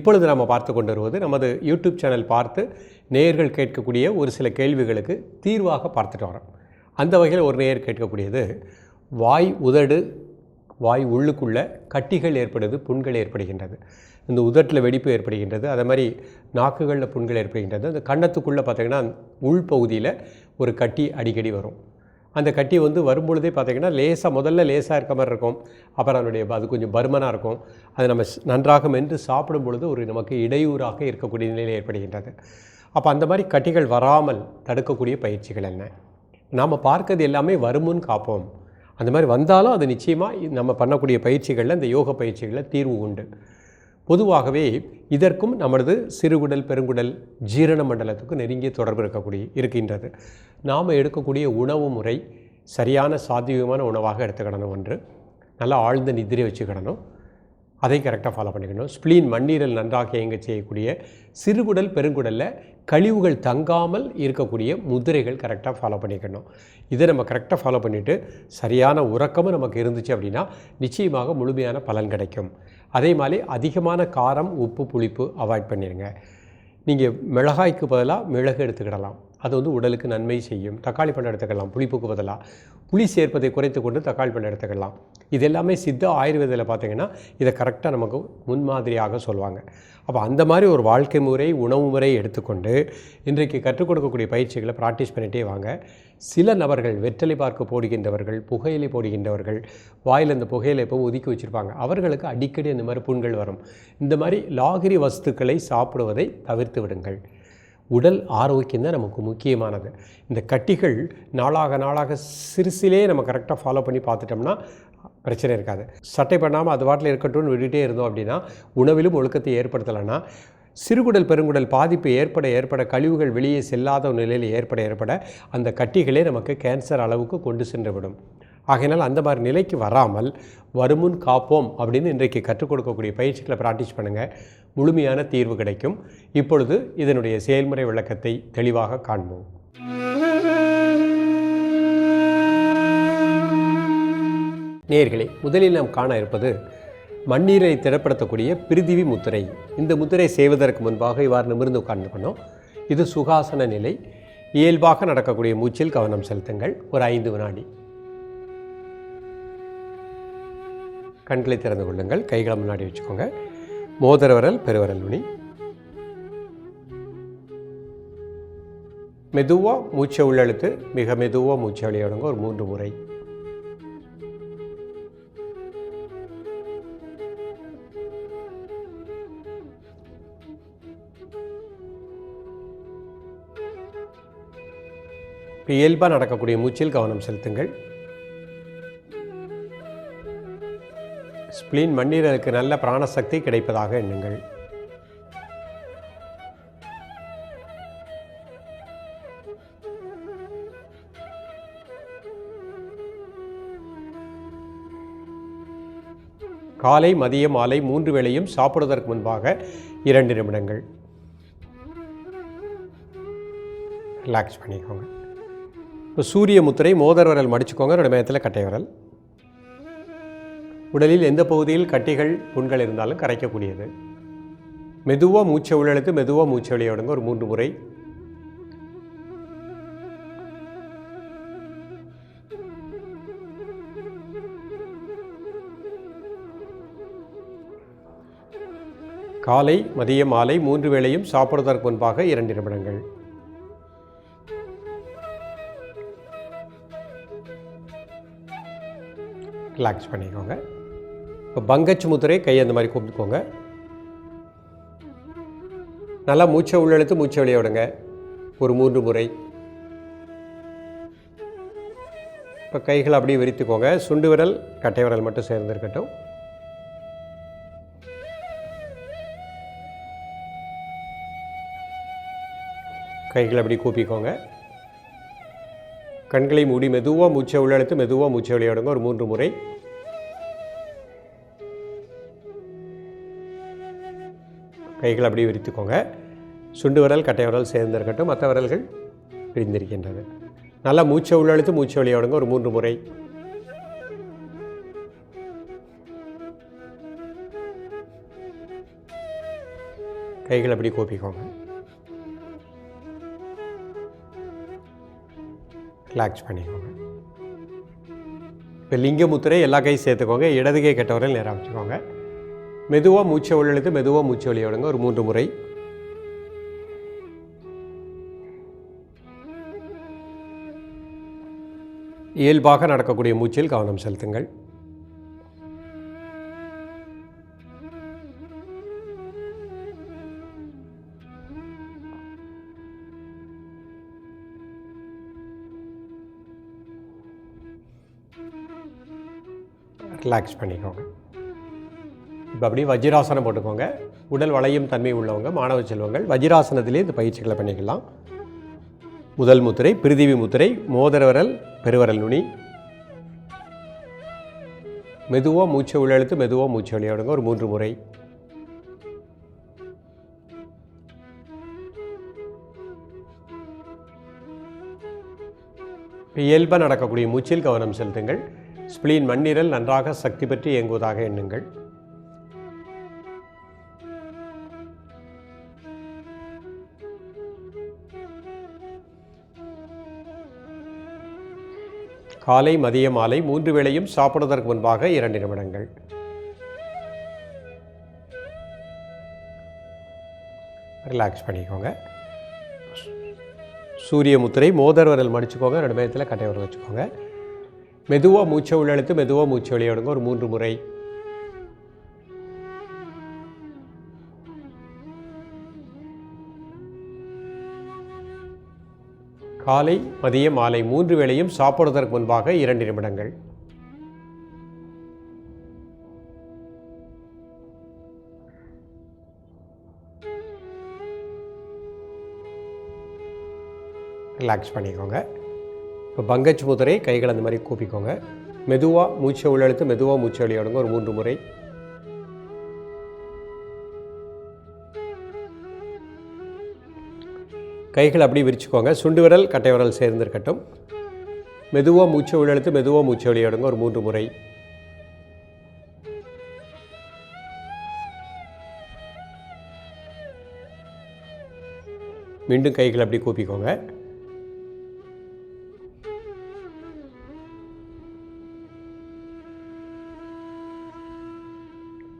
இப்பொழுது நாம் பார்த்து கொண்டு வருவது நமது யூடியூப் சேனல் பார்த்து நேயர்கள் கேட்கக்கூடிய ஒரு சில கேள்விகளுக்கு தீர்வாக பார்த்துட்டு வரோம். அந்த வகையில் ஒரு நேயர் கேட்கக்கூடியது வாய் உதடு வாய் உள்ளுக்குள்ளே கட்டிகள் ஏற்படுது புண்கள் ஏற்படுகின்றது. இந்த உதட்டில் வெடிப்பு ஏற்படுகின்றது அதே மாதிரி நாக்குகளில் புண்கள் ஏற்படுகின்றது. அந்த கன்னத்துக்குள்ளே பார்த்திங்கன்னா உள்பகுதியில் ஒரு கட்டி அடிக்கடி வரும். அந்த கட்டி வந்து வரும்பொழுதே பார்த்திங்கன்னா லேசாக முதல்ல லேசாக இருக்க மாதிரி இருக்கும். அப்புறம் அதனுடைய அது கொஞ்சம் பருமனாக இருக்கும். அது நம்ம நன்றாக மென்று சாப்பிடும் பொழுது ஒரு நமக்கு இடையூறாக இருக்கக்கூடிய நிலையில் ஏற்படுகின்றது. அப்போ அந்த மாதிரி கட்டிகள் வராமல் தடுக்கக்கூடிய பயிற்சிகள் என்ன? நாம் பார்க்கறது எல்லாமே வருமுன் காப்போம். அந்த மாதிரி வந்தாலும் அது நிச்சயமாக நம்ம பண்ணக்கூடிய பயிற்சிகளில் இந்த யோக பயிற்சிகளில் தீர்வு உண்டு. பொதுவாகவே இதற்கும் நமது சிறுகுடல் பெருங்குடல் ஜீரண மண்டலத்துக்கும் நெருங்கிய தொடர்பு இருக்கக்கூடிய இருக்கின்றது. நாம் எடுக்கக்கூடிய உணவு முறை சரியான சாத்தியமான உணவாக எடுத்துக்கிடணும் ஒன்று நல்லா ஆழ்ந்த நிதிரை வச்சுக்கிடணும் அதை கரெக்டாக ஃபாலோ பண்ணிக்கணும். ஸ்பிளீன் மண்ணீரல் நன்றாக இயங்க செய்யக்கூடிய சிறுகுடல் பெருங்குடலில் கழிவுகள் தங்காமல் இருக்கக்கூடிய முதிரைகள் கரெக்டாக ஃபாலோ பண்ணிக்கணும். இதை நம்ம கரெக்டாக ஃபாலோ பண்ணிவிட்டு சரியான உறக்கமும் நமக்கு இருந்துச்சு அப்படின்னா நிச்சயமாக முழுமையான பலன் கிடைக்கும். அதே மாதிரி அதிகமான காரம் உப்பு புளிப்பு அவாய்ட் பண்ணிடுங்க நீங்கள் மிளகாய்க்கு பதிலாக மிளகு எடுத்துக்கிடலாம். அது வந்து உடலுக்கு நன்மை செய்யும். தக்காளி பழம் எடுத்துக்கலாம் புளிப்புக்கு பதிலாக புளி சேர்ப்பதை குறைத்து கொண்டு தக்காளி பழம் எடுத்துக்கலாம். இது எல்லாமே சித்த ஆயுர்வேதத்தில் பார்த்தீங்கன்னா இதை கரெக்டாக நமக்கு முன்மாதிரியாக சொல்லுவாங்க. அப்போ அந்த மாதிரி ஒரு வாழ்க்கை முறை உணவு முறை எடுத்துக்கொண்டு இன்றைக்கு கற்றுக் கொடுக்கக்கூடிய பயிற்சிகளை ப்ராக்டிஸ் பண்ணிகிட்டே வாங்க. சில நபர்கள் வெற்றலை பார்க்க போடுகின்றவர்கள் புகையிலை போடுகின்றவர்கள் வாயில் அந்த புகையிலை எப்போ ஒதுக்கி வச்சுருப்பாங்க. அவர்களுக்கு அடிக்கடி அந்த மாதிரி புண்கள் வரும். இந்த மாதிரி லாகிரி வஸ்துக்களை சாப்பிடுவதை தவிர்த்து விடுங்கள். உடல் ஆரோக்கியம் தான் நமக்கு முக்கியமானது. இந்த கட்டிகள் நாளாக நாளாக சிறுசிலே நம்ம கரெக்டாக ஃபாலோ பண்ணி பார்த்துட்டோம்னா பிரச்சனை இருக்காது. சட்டை பண்ணாமல் அது வாட்டில் இருக்கட்டும்னு விட்டுட்டே இருந்தோம் அப்படின்னா உணவிலும் ஒழுக்கத்தை ஏற்படுத்தலைன்னா சிறுகுடல் பெருங்குடல் பாதிப்பு ஏற்பட ஏற்பட கழிவுகள் வெளியே செல்லாத நிலையில் ஏற்பட ஏற்பட அந்த கட்டிகளே நமக்கு கேன்சர் அளவுக்கு கொண்டு சென்று விடும் ஆகையினால் அந்த மாதிரி நிலைக்கு வராமல் வருமுன் காப்போம் அப்படின்னு இன்றைக்கு கற்றுக் கொடுக்கக்கூடிய பயிற்சிகளை ப்ராக்டிஸ் பண்ணுங்கள் முழுமையான தீர்வு கிடைக்கும். இப்பொழுது இதனுடைய செயல்முறை விளக்கத்தை தெளிவாக காண்போம். நேர்களே முதலில் நாம் காண இருப்பது மண்ணீரை திடப்படுத்தக்கூடிய பிரிதிவி முத்திரை. இந்த முத்திரை செய்வதற்கு முன்பாக இவ்வாறு நிமிர்ந்து உட்கார்ந்துக்கணும் இது சுகாசன நிலை. இயல்பாக நடக்கக்கூடிய மூச்சில் கவனம் செலுத்துங்கள். ஒரு ஐந்து வினாடி. கண்களை திறந்து கொள்ளுங்கள். கைகளை முன்னாடி வச்சுக்கோங்க. மோதிர விரல் பெருவிரல் நுனி மெதுவாக மூச்சை உள்ளழுத்து மிக மெதுவாக மூச்சை வெளியிடுங்க ஒரு மூன்று முறை. இயல்பாக நடக்கக்கூடிய மூச்சில் கவனம் செலுத்துங்கள். ஸ்ப்ளீன் மண்ணீரலுக்கு நல்ல பிராணசக்தி கிடைப்பதாக எண்ணுங்கள். காலை மதியம் மாலை மூன்று வேளையும் சாப்பிடுவதற்கு முன்பாக இரண்டு நிமிடங்கள். ரிலாக்ஸ் பண்ணிக்கோங்க. இப்போ சூரிய முத்திரை மோதர் விரல் மடிச்சுக்கோங்க. ரெண்டு மேத்தில் கட்டை விரல். உடலில் எந்த பகுதியில் கட்டிகள் புண்கள் இருந்தாலும் கரைக்கக்கூடியது. மெதுவாக மூச்சை உள்ளெழுத்து மெதுவாக மூச்சை வழியோடங்க ஒரு மூன்று முறை. காலை மதியம் மாலை மூன்று வேளையும் சாப்பிடுவதற்கு முன்பாக இரண்டு நிமிடங்கள். ரிலாக்ஸ் பண்ணிக்கோங்க. இப்போ பங்கச்சு முத்திரை கை அந்த மாதிரி கூப்பிட்டுக்கோங்க. நல்லா மூச்சை உள்ளெழுத்து மூச்சை வெளியே விடுங்க. ஒரு மூன்று முறை. இப்போ கைகளை அப்படியே விரித்துக்கோங்க. சுண்டு விரல் கட்டை விரல் மட்டும் சேர்ந்து இருக்கட்டும் கைகளை அப்படி கூப்பிக்கோங்க. கண்களை மூடி மெதுவாக மூச்சை உள்ளெழுத்து மெதுவாக மூச்சை வெளியிடுங்க ஒரு மூன்று முறை. கைகளை அப்படியே விரித்துக்கோங்க. சுண்டு விரல் கட்டை விரல் சேர்ந்திருக்கட்டும் மற்ற விரல்கள் பிரிந்திருக்கின்றது. நல்லா மூச்சை உள்ளழுத்து மூச்சை வெளியிடுங்க ஒரு மூன்று முறை. கைகளை அப்படி கூப்பிக்கோங்க. ரிலாக்ஸ் பண்ணிக்கோங்க. இப்போ லிங்க முத்திரை எல்லா கையும் சேர்த்துக்கோங்க. இடது கை நேரம் நேராக வச்சுக்கோங்க. மெதுவாக மூச்சை உள்ளெழுத்து மெதுவாக மூச்சை வெளியிடுங்க ஒரு மூன்று முறை. இயல்பாக நடக்கக்கூடிய மூச்சில் கவனம் செலுத்துங்கள். ரிலாக்ஸ் பண்ணிக்கோங்க. இப்போ அப்படியே வஜ்ராசனம் போட்டுக்கோங்க. உடல் வளையும் தன்மை உள்ளவங்க மாணவ செல்வங்கள் வஜ்ராசனத்திலே இந்த பயிற்சிகளை பண்ணிக்கலாம். முதல் முத்திரை பிரிதிவி முத்திரை மோதரவரல் பெருவரல் நுனி. மெதுவாக மூச்சை உள்ளெழுத்து மெதுவாக மூச்சை வெளியிடுங்க. ஒரு மூன்று முறை. இயல்பாக நடக்கக்கூடிய மூச்சில் கவனம் செலுத்துங்கள். ஸ்பிளீன் மண்ணீரல் நன்றாக சக்தி பெற்று இயங்குவதாக எண்ணுங்கள். காலை மதிய மாலை மூன்று வேளையும் சாப்பிடுவதற்கு முன்பாக இரண்டு நிமிடங்கள். ரிலாக்ஸ் பண்ணிக்கோங்க. சூரிய முத்திரை மோதர் வரல் மடிச்சுக்கோங்க. ரெண்டு பேரத்தில் கட்டை வர வச்சுக்கோங்க. மெதுவாக மூச்சை உள்ளெழுத்து மெதுவாக மூச்சை வெளியிடுங்க ஒரு மூன்று முறை காலை மதியம் மாலை மூன்று வேளையும் சாப்பிடுவதற்கு முன்பாக இரண்டு நிமிடங்கள். ரிலாக்ஸ் பண்ணிக்கோங்க. இப்போ பங்கஜ் முதிரை கைகள் அந்த மாதிரி கூப்பிக்கோங்க. மெதுவாக மூச்சை உள்ளெழுத்து மெதுவாக மூச்சை வெளியிடுங்க. ஒரு மூன்று முறை. கைகள் அப்படியே விரிச்சுக்கோங்க. சுண்டு விரல் கட்டை விரல் சேர்ந்துருக்கட்டும். மெதுவாக மூச்சை உள்ளெழுத்து மெதுவாக மூச்சை வெளியிடுங்க. ஒரு மூன்று முறை. மீண்டும் கைகள் அப்படி கூப்பிக்கோங்க.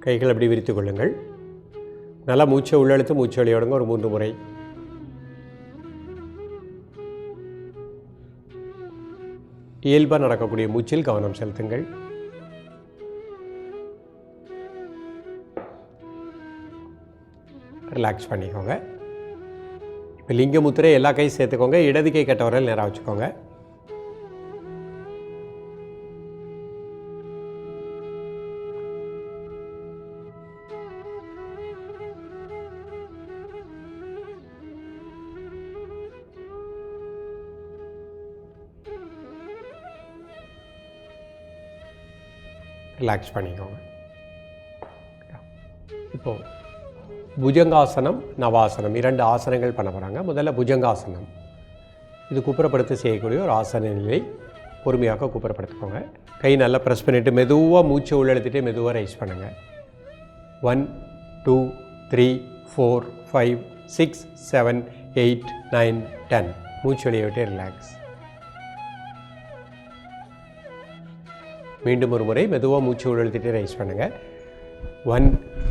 கைகள் அப்படி விரித்து கொள்ளுங்கள். நல்லா மூச்சை உள்ளெழுத்து மூச்சு வெளியிடுங்க. ஒரு மூன்று முறை. இயல்பாக நடக்கக்கூடிய மூச்சில் கவனம் செலுத்துங்கள். ரிலாக்ஸ் பண்ணிக்கோங்க. இப்போ லிங்க முத்திரை எல்லா கையும் சேர்த்துக்கோங்க. இடது கை கட்ட நேராக வச்சுக்கோங்க. ரிலாக்ஸ் பண்ணிக்கோங்க. இப்போது புஜங்காசனம் நவாசனம் இரண்டு ஆசனங்கள் பண்ண போகிறாங்க முதல்ல புஜங்காசனம். இது குப்புறப்படுத்தி செய்யக்கூடிய ஒரு ஆசன நிலை பொறுமையாக குப்புறப்படுத்திக்கோங்க. கை நல்லா ப்ரெஸ் பண்ணிவிட்டு மெதுவாக மூச்சை உள்ளெழுத்துட்டு மெதுவாக ரைஸ் பண்ணுங்கள் one two three four five six seven eight nine ten மூச்சு வெளியே விட்டு ரிலாக்ஸ் மீண்டும் ஒரு முறை மெதுவாக மூச்சு எழுதிட்டு ரைஸ் பண்ணுங்கள் one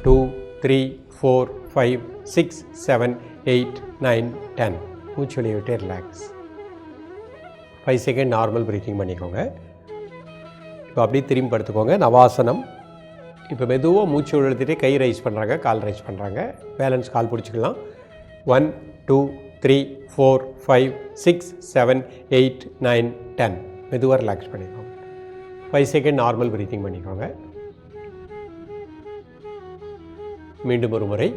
two three four five six seven eight nine ten மூச்சு வெளியே விட்டு relax five second normal breathing பண்ணிக்கோங்க. இப்போ அப்படியே திரும்பி படுத்துக்கோங்க. நவாசனம். இப்போ மெதுவாக மூச்சு உள்ளெழுத்திட்டு கை ரைஸ் பண்ணுறாங்க கால் ரைஸ் பண்ணுறாங்க பேலன்ஸ் கால் பிடிச்சிக்கலாம். One two three four five six seven eight nine ten மெதுவாக ரிலாக்ஸ் பண்ணிக்கோங்க. ஃபைவ் செகண்ட் நார்மல் ப்ரீத்திங் பண்ணிக்கோங்க. மீண்டும் ஒரு முறை.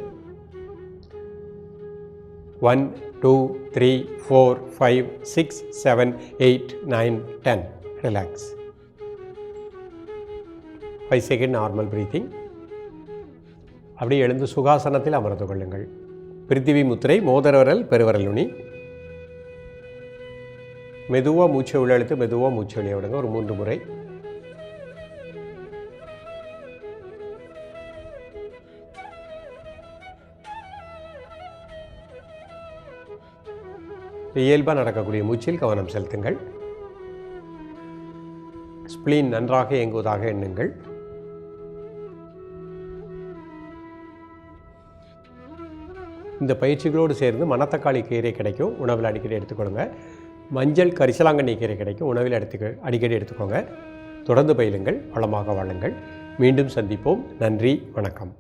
One two three four five six seven eight nine ten relax five second normal breathing அப்படியே எழுந்து சுகாசனத்தில் அமர்ந்து கொள்ளுங்கள். பிருத்திவி முத்திரை மோதரவரல் பெருவரலுனி மெதுவாக மூச்சை உள்ளெழுத்து மெதுவாக மூச்சை வெளியே விடுங்க. ஒரு மூன்று முறை. இயல்பாக நடக்கக்கூடிய மூச்சில் கவனம் செலுத்துங்கள். ஸ்பிளீன் நன்றாக இயங்குவதாக எண்ணுங்கள். இந்த பயிற்சிகளோடு சேர்ந்து மணத்தக்காளி கீரை கிடைக்கும் உணவில் அடிக்கடி எடுத்துக்கொள்ளுங்க. மஞ்சள் கரிசலாங்கண்ணி கீரை கிடைக்கும் உணவில் எடுத்துக்க அடிக்கடி எடுத்துக்கோங்க. தொடர்ந்து பயிலுங்கள் வளமாக வாழுங்கள். மீண்டும் சந்திப்போம். நன்றி வணக்கம்.